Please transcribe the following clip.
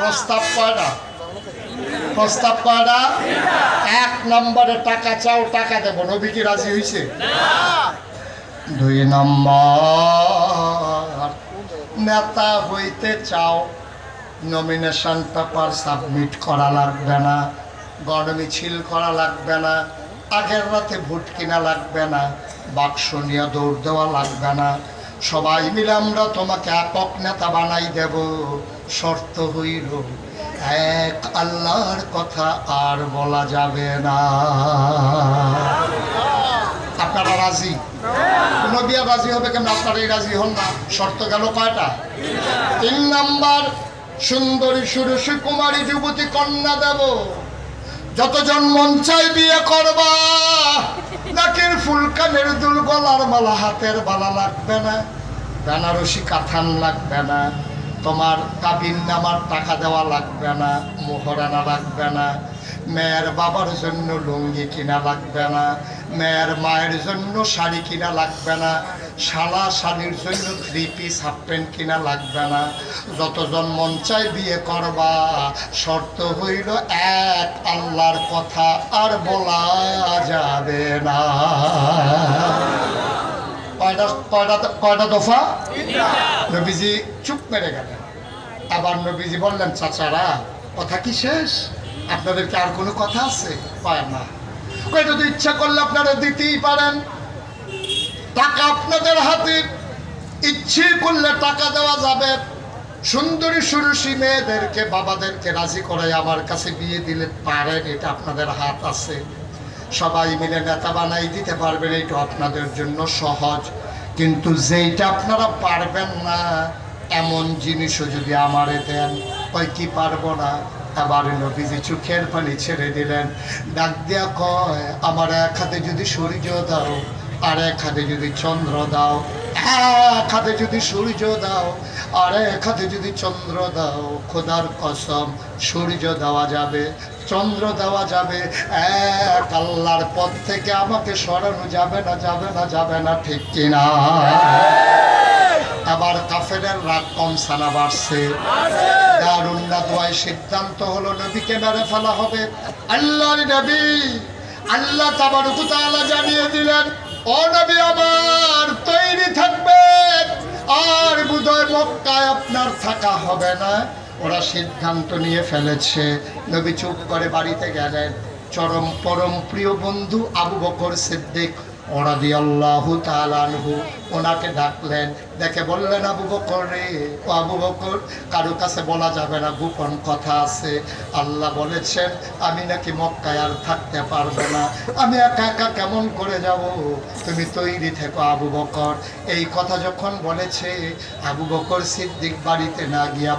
প্রস্তাব কয়টা? প্রস্তাব কয়টা? এক নম্বরে টাকা চাও, টাকা দেবো। নবী কি রাজি হয়েছে দুই নম্বর, নেতা হইতে চাও নমিনেশন পেপার সাবমিট করা লাগবে না গড় মিছিল করা লাগবে না, আগের রাতে ভোট কিনা লাগবে না, বাক্স নিয়ে দৌড় দেওয়া লাগবে না সবাই মিলে আমরা তোমাকে একক নেতা বানাই দেব। শর্ত হইল, এক আল্লাহর কথা আর বলা যাবে না। আপনারা রাজি? নবিয়া রাজি হবে কেন আপনারাই রাজি হন না? শর্ত গেল কয়টা? তিন নাম্বার, সুন্দরী সুরসী কুমারী যুবতী কন্যা দেব। যতজন মন চাই বিয়ে করবা। নাকের ফুলকানের দুল গলার মালা হাতের বালা লাগবে না। বেনারসি কাথান লাগবে না। তোমার কাবিন নামার টাকা দেওয়া লাগবে না। মোহরানা লাগবে না। মেয়ের বাবার জন্য লুঙ্গি কিনা লাগবে না। মেয়ের মায়ের জন্য শাড়ি কিনা লাগবে না। শালা শাড়ির জন্য থ্রি পিস হাফ প্যান্ট কিনা লাগবে না। যতজন মন চাই বিয়ে করবা। শর্ত হইল এক, আল্লাহর কথা আর বলা যাবে না। কয়টা কয়টা কয়টা দফা? নবীজি চুপ মেরে গেলেন। আবার নবীজি বললেন, চাচারা, কথা কি শেষ? আপনাদেরকে আর কোনো কথা আছে? পায় না। কই যদি ইচ্ছা করলে আপনারা দিতেই পারেন। টাকা আপনাদের হাতে। ইচ্ছে করলে টাকা দেওয়া যাবে। সুন্দরী সুরসী মেয়েদেরকে, বাবাদেরকে রাজি করে আমার কাছে বিয়ে দিলে পারেন, এটা আপনাদের হাত আছে। সবাই মিলে নেতা বানাই দিতে পারবেন, এটা আপনাদের জন্য সহজ। কিন্তু যেইটা আপনারা পারবেন না, এমন জিনিসও যদি আমারে দেন, ওই কি পারব না? আবার নবীজি চোখের পানি ছেড়ে দিলেন। ডাক দিয়া কয়, আমার এক হাতে যদি সূর্য দাও আর এক হাতে যদি চন্দ্র দাও, এক হাতে যদি সূর্য দাও, আর এক হাতে যদি চন্দ্র দাও, খোদার কসম, সূর্য দেওয়া যাবে, চন্দ্র দেওয়া যাবে। এক আল্লাহর পথ থেকে আমাকে সরানো যাবে না যাবে না যাবে না, ঠিক কিনা? আবার কাফেরের রাগ কম সানা বাড়ছে। দারুন্না দোয়ায় সিদ্ধান্ত হলো নবীকে মেরে ফেলা হবে। আল্লাহর নবী আল্লাহ তাবারকু তাআলা জানিয়ে দিলেন ও নবী আমার তৈরি থাকবে। আর বুধয় মক্কায় আপনার থাকা হবে না। ওরা সিদ্ধান্ত নিয়ে ফেলেছে। নবী চুপ করে বাড়িতে গেলেন। চরম পরম প্রিয় বন্ধু আবু বকর সিদ্দিক দিয়ে তালানহু ওনাকে ডাকলেন, দেখে বললেন, আবু বকর ও আবু বকর, কারও কাছে বলা যাবে না গোপন কথা আছে। আল্লাহ বলেছেন, আমি নাকি মক্কায় আর থাকতে পারব না। আমি একা একা কেমন করে যাব? তুমি তৈরি থেকো, আবু বকর। এই কথা যখন বলেছে, আবু বকর সিদ্দিক বাড়িতে না গিয়া